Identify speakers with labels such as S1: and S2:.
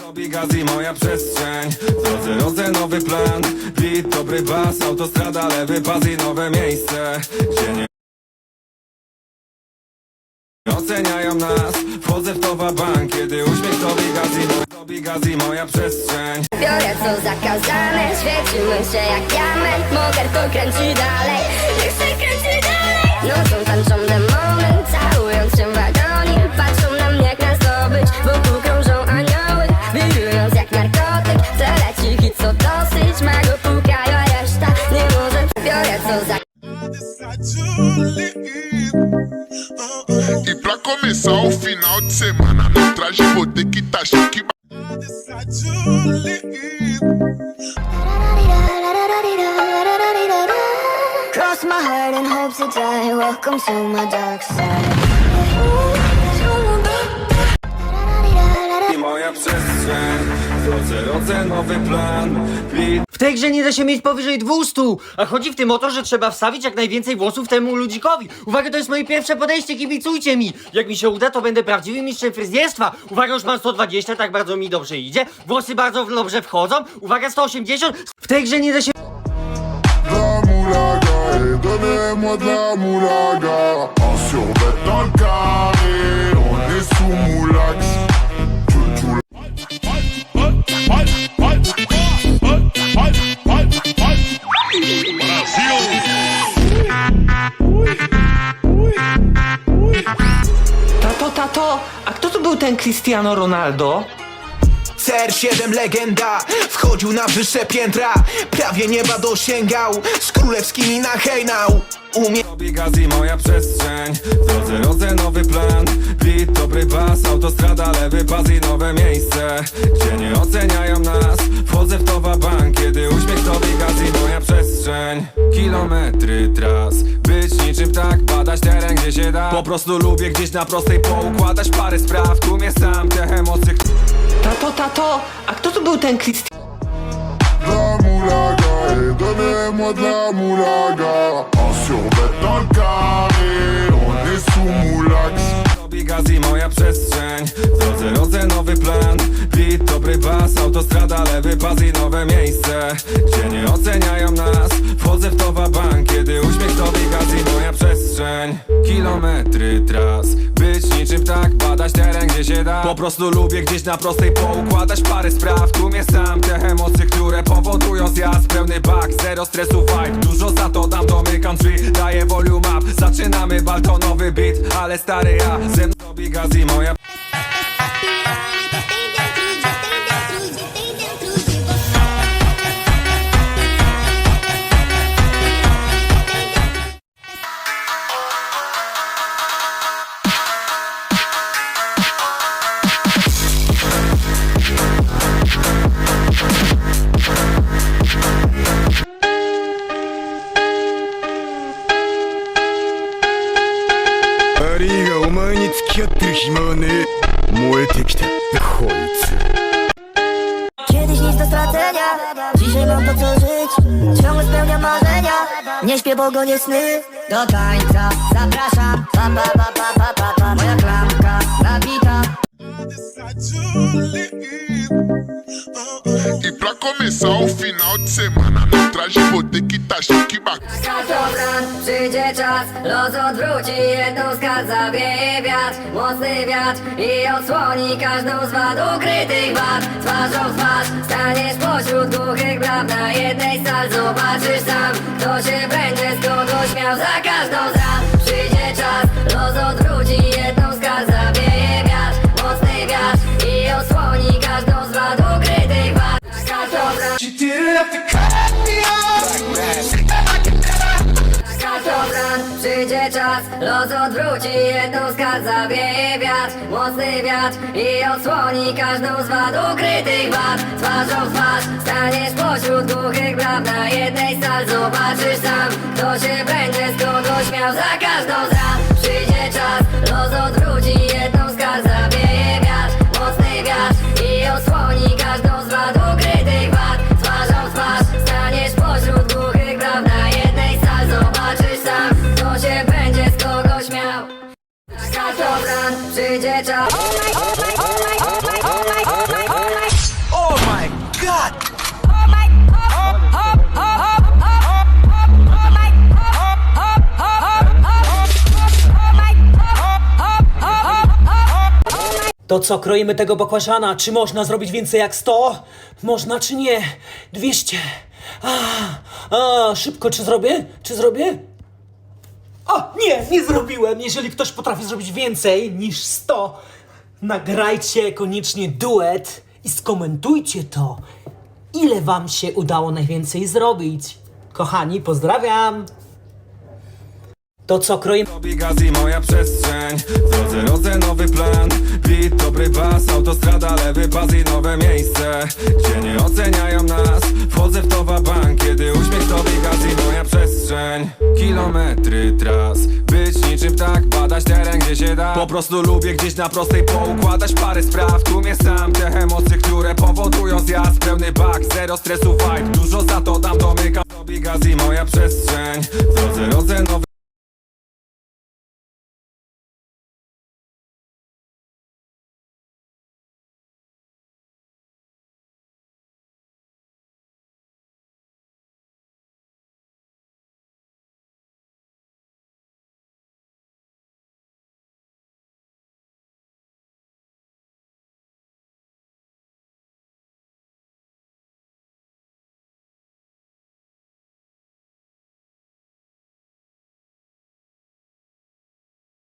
S1: Robi gaz i moja przestrzeń. W drodze nowy plan. Beat, dobry bas, autostrada, lewy pas i nowe miejsce. Gdzie nie Oceniają nas, wchodzę w towa bank. Kiedy uśmiech to gaz i mo- robi gaz i moja przestrzeń.
S2: Biorę co zakazane, świecimy się jak diament. Moger to kręci dalej, niech się kręci dalej. Nocą tańczą demony,
S3: E pra começar o final de semana, no traje vou ter que tá chique.
S2: Cross my heart and hope to die Welcome to my dark side
S1: I moja przestrzeń W drodze rodzę nowy plan
S4: tej grze nie da się mieć powyżej 200, a chodzi w tym o to, że trzeba wstawić jak najwięcej włosów temu ludzikowi. Uwaga, to jest moje pierwsze podejście, kibicujcie mi! Jak mi się uda, to będę prawdziwym mistrzem fryzjerstwa. Uwaga, już mam 120, tak bardzo mi dobrze idzie. Włosy bardzo dobrze wchodzą. Uwaga, 180. W tej grze nie da się...
S3: Donnez-moi de la moulaga. En survêt on est sous.
S5: Był ten Cristiano Ronaldo?
S6: CR7 legenda Wchodził na wyższe piętra Prawie nieba dosięgał Z królewskimi na hejnał Umie
S1: robi gaz i moja przestrzeń W drodze rodzę nowy plan Beat, dobry bas, autostrada, lewy pas i nowe miejsce Gdzie nie oceniają nas Wchodzę w towa bank Kiedy uśmiech to gaz i moja przestrzeń Kilometry tras Być niczym tak, badać teren gdzie się da Po prostu lubię gdzieś na prostej poukładać parę spraw Tu mnie sam, te emocje
S5: Tato, tato, a kto to był ten Cristiano?
S3: La moulaga, et donnez-moi de la moulaga.
S1: Drodze nowy plan. Beat, dobry bas, autostrada, lewy pas i nowe miejsce. Gdzie nie oceniają nas Wchodzę w towa bank Kiedy uśmiech to gaz i moja przestrzeń. Kilometry tras. Być niczym tak, badać teren gdzie się da. Po prostu lubię gdzieś na prostej poukładać parę spraw. Tu mnie sam, te emocje, które powodują zjazd. Pełny bak, zero stresu vibe. Dużo za to dam, domykam drzwi Daję volume up, zaczynamy baltonowy beat Ale stary ja, ze mną gaz i moja
S7: 暇はねえ燃えてきたこいつ
S2: Kiedyś nic do stracenia Dzisiaj mam po co żyć Ciągle spełniam marzenia Nie śpię, bo go nie sny Do tańca zapraszam Pa, pa, pa, pa, pa, Przyjdzie czas. Los odwróci jedną z kart wiatr, mocny wiatr I odsłoni każdą z wad Ukrytych wad, twarzą w twarz Staniesz pośród głuchych braw Na jednej z sal zobaczysz sam Kto się będzie z kogo śmiał Za każdą z ran przyjdzie czas Los odwróci jedną z kart wiatr, mocny wiatr I odsłoni każdą z wad Ukrytych wad. Kartofran Kartofran, czas. Los odwróci jedną z Zawieje wiatr, mocny wiatr I odsłoni każdą z wad Ukrytych wad, twarzą w twarz Staniesz pośród głuchych braw Na jednej sal zobaczysz sam Kto się będzie z kogo śmiał Za dzieciak Oh my, god!
S8: To co, kroimy tego bakłażana? Czy można zrobić więcej jak 100? Można czy nie? 200. A, a, szybko, czy zrobię? Czy zrobię? Nie, zrobiłem. Jeżeli ktoś potrafi zrobić więcej niż 100, nagrajcie koniecznie duet i skomentujcie to. Ile wam się udało najwięcej zrobić? Kochani, pozdrawiam. To co, kroimy...
S1: Robi gaz i moja przestrzeń W drodze rodzę nowy plan Beat, dobry bas, autostrada, lewy pas i nowe miejsce Gdzie nie oceniają nas Wchodzę w towa bank Kiedy uśmiech tobie gaz i moja przestrzeń Kilometry tras. Być niczym tak, badać teren gdzie się da. Po prostu lubię gdzieś na prostej poukładać parę spraw. Tu mnie sam te emocje, które powodują zjazd. Pełny bak, zero stresu vibe. Dużo za to dam domykam Robi gaz i moja przestrzeń. W drodze rodzę nowy